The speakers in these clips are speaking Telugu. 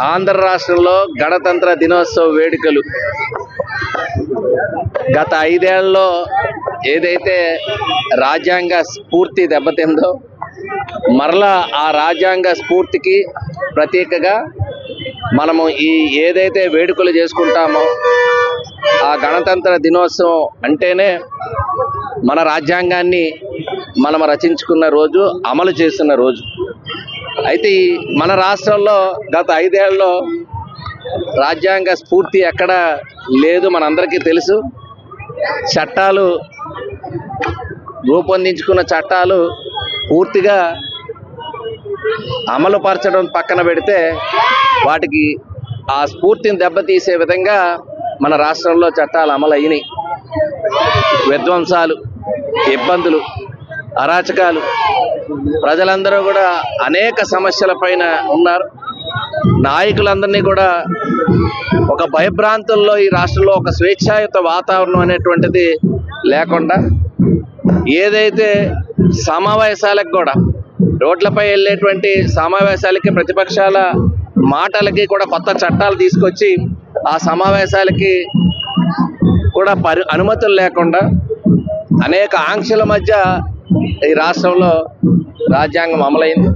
ఆంధ్ర రాష్ట్రంలో గణతంత్ర దినోత్సవ వేడుకలు. గత ఐదేళ్ళలో ఏదైతే రాజ్యాంగ స్ఫూర్తి దెబ్బతిందో మరలా ఆ రాజ్యాంగ స్ఫూర్తికి ప్రతీకగా మనము ఈ ఏదైతే వేడుకలు చేసుకుంటామో ఆ గణతంత్ర దినోత్సవం అంటేనే మన రాజ్యాంగాన్ని మనం రచించుకున్న రోజు అమలు చేస్తున్న రోజు. అయితే మన రాష్ట్రంలో గత ఐదేళ్ళలో రాజ్యాంగ స్ఫూర్తి ఎక్కడ లేదు మనందరికీ తెలుసు. చట్టాలు రూపొందించుకున్న చట్టాలు పూర్తిగా అమలు పరచడం పక్కన పెడితే వాటికి ఆ స్ఫూర్తిని దెబ్బతీసే విధంగా మన రాష్ట్రంలో చట్టాలు అమలు అయినాయి విధ్వంసాలు ఇబ్బందులు అరాచకాలు ప్రజలందరూ కూడా అనేక సమస్యల పైన ఉన్నారు. నాయకులందరినీ కూడా ఒక భయభ్రాంతుల్లో ఈ రాష్ట్రంలో ఒక స్వేచ్ఛాయుత వాతావరణం అనేటువంటిది లేకుండా ఏదైతే సమావేశాలకు కూడా రోడ్లపై వెళ్ళేటువంటి సమావేశాలకి ప్రతిపక్షాల మాటలకి కూడా కొత్త చట్టాలు తీసుకొచ్చి ఆ సమావేశాలకి కూడా పరి అనుమతులు లేకుండా అనేక ఆంక్షల మధ్య ఈ రాష్ట్రంలో రాజ్యాంగం అమలైంది.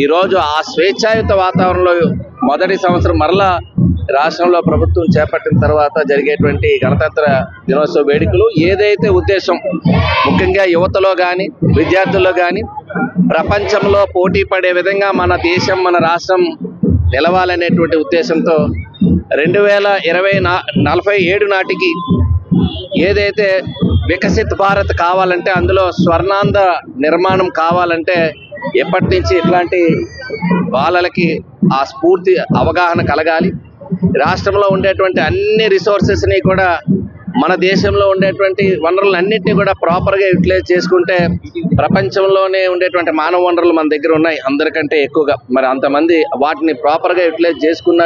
ఈరోజు ఆ స్వేచ్ఛాయుత వాతావరణంలో మొదటి సంవత్సరం మరలా రాష్ట్రంలో ప్రభుత్వం చేపట్టిన తర్వాత జరిగేటువంటి గణతంత్ర దినోత్సవ వేడుకలు ఏదైతే ఉద్దేశం ముఖ్యంగా యువతలో కానీ విద్యార్థుల్లో కానీ ప్రపంచంలో పోటీ పడే విధంగా మన దేశం మన రాష్ట్రం నిలవాలనేటువంటి ఉద్దేశంతో రెండు వేల ఇరవై నా నలభై ఏడు నాటికి ఏదైతే వికసిత్ భారత్ కావాలంటే అందులో స్వర్ణాంధ నిర్మాణం కావాలంటే ఎప్పటి నుంచి ఇట్లాంటి వాళ్ళకి ఆ స్ఫూర్తి అవగాహన కలగాలి. రాష్ట్రంలో ఉండేటువంటి అన్ని రిసోర్సెస్ని కూడా మన దేశంలో ఉండేటువంటి వనరులన్నింటినీ కూడా ప్రాపర్గా యూటిలైజ్ చేసుకుంటే ప్రపంచంలోనే ఉండేటువంటి మానవ వనరులు మన దగ్గర ఉన్నాయి అందరికంటే ఎక్కువగా. మరి అంతమంది వాటిని ప్రాపర్గా యూటిలైజ్ చేసుకున్న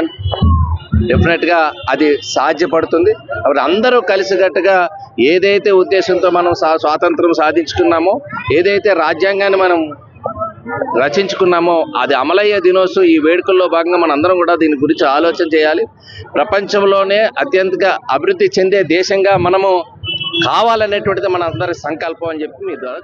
డెఫినెట్గా అది సాధ్యపడుతుంది. కాబట్టి అందరూ కలిసికట్టుగా ఏదైతే ఉద్దేశంతో మనం సా- స్వాతంత్రం సాధించుకున్నామో ఏదైతే రాజ్యాంగాన్ని మనం రచించుకున్నామో అది అమలయ్యే దినోత్సవం ఈ వేడుకల్లో భాగంగా మన అందరం కూడా దీని గురించి ఆలోచన చేయాలి. ప్రపంచంలోనే అత్యంతగా అభివృద్ధి చెందే దేశంగా మనము కావాలనేటువంటిది మన అందరి సంకల్పం అని చెప్పి మీ ద్వారా